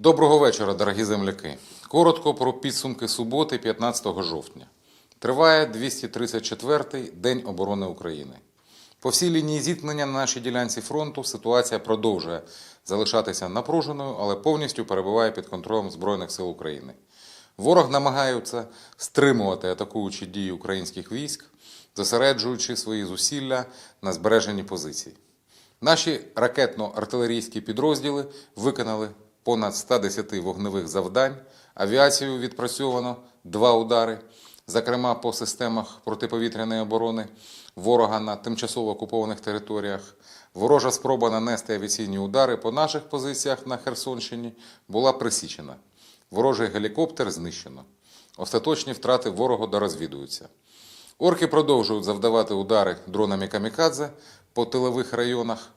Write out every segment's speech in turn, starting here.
Доброго вечора, дорогі земляки. Коротко про підсумки суботи, 15 жовтня. Триває 234-й День оборони України. По всій лінії зіткнення на нашій ділянці фронту ситуація продовжує залишатися напруженою, але повністю перебуває під контролем Збройних сил України. Ворог намагається стримувати атакуючі дії українських військ, зосереджуючи свої зусилля на збереженні позицій. Наші ракетно-артилерійські підрозділи виконали понад 110 вогневих завдань. Авіацією відпрацьовано два удари, зокрема по системах протиповітряної оборони ворога на тимчасово окупованих територіях. Ворожа спроба нанести авіаційні удари по наших позиціях на Херсонщині була присічена. Ворожий гелікоптер знищено. Остаточні втрати ворога дорозвідуються. Орки продовжують завдавати удари дронами камікадзе по тилових районах,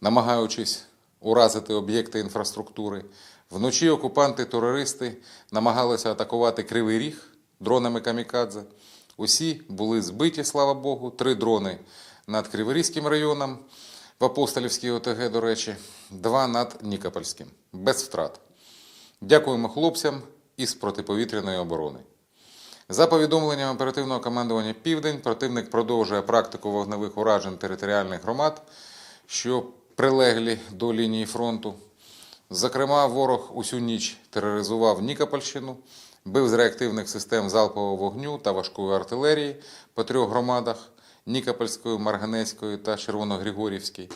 намагаючись уразити об'єкти інфраструктури. Вночі окупанти-терористи намагалися атакувати Кривий Ріг дронами камікадзе. Усі були збиті, слава Богу, три дрони над Криворізьким районом в Апостолівській ОТГ, до речі, два над Нікопольським, без втрат. Дякуємо хлопцям із протиповітряної оборони. За повідомленням оперативного командування Південь, противник продовжує практику вогневих уражень територіальних громад, що прилеглі до лінії фронту. Зокрема, ворог усю ніч тероризував Нікопольщину, бив з реактивних систем залпового вогню та важкої артилерії по трьох громадах Нікопольської, Марганецької та Червоногригорівській.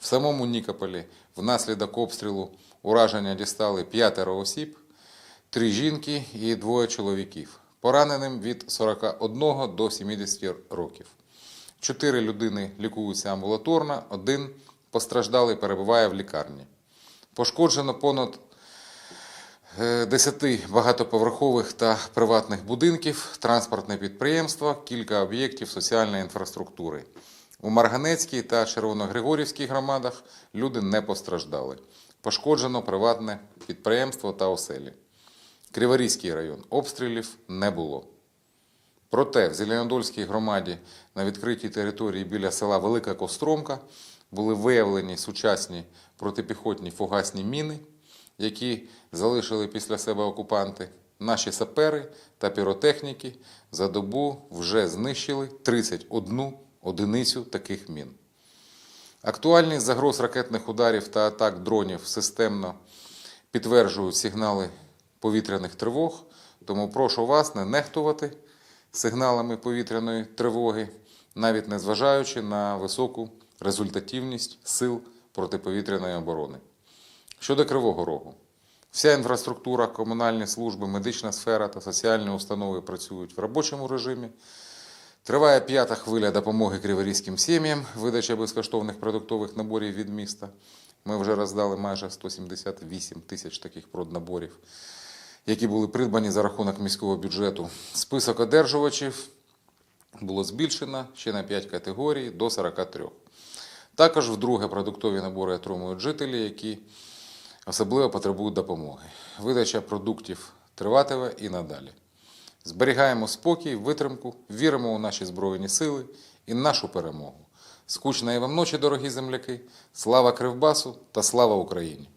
В самому Нікополі внаслідок обстрілу ураження дістали п'ятеро осіб, три жінки і двоє чоловіків, пораненим від 41 до 70 років. Чотири людини лікуються амбулаторно, один постраждалий перебуває в лікарні. Пошкоджено понад е, 10 багатоповерхових та приватних будинків, транспортне підприємство, кілька об'єктів соціальної інфраструктури. У Марганецькій та Червоногригорівській громадах люди не постраждали. Пошкоджено приватне підприємство та оселі. Криворізький район обстрілів не було. Проте в Зеленодольській громаді на відкритій території біля села Велика Костромка були виявлені сучасні протипіхотні фугасні міни, які залишили після себе окупанти. Наші сапери та піротехніки за добу вже знищили 31 одиницю таких мін. Актуальність загроз ракетних ударів та атак дронів системно підтверджують сигнали повітряних тривог, тому прошу вас не нехтувати сигналами повітряної тривоги, навіть незважаючи на високу результативність сил протиповітряної оборони. Щодо Кривого Рогу, вся інфраструктура, комунальні служби, медична сфера та соціальні установи працюють в робочому режимі. Триває п'ята хвиля допомоги криворізьким сім'ям, видача безкоштовних продуктових наборів від міста. Ми вже роздали майже 178 тисяч таких проднаборів, які були придбані за рахунок міського бюджету. Список одержувачів було збільшено ще на 5 категорій до 43. Також вдруге продуктові набори отримують жителі, які особливо потребують допомоги. Видача продуктів триватиме і надалі. Зберігаємо спокій, витримку, віримо у наші Збройні сили і нашу перемогу. Скучної вам ночі, дорогі земляки! Слава Кривбасу та слава Україні!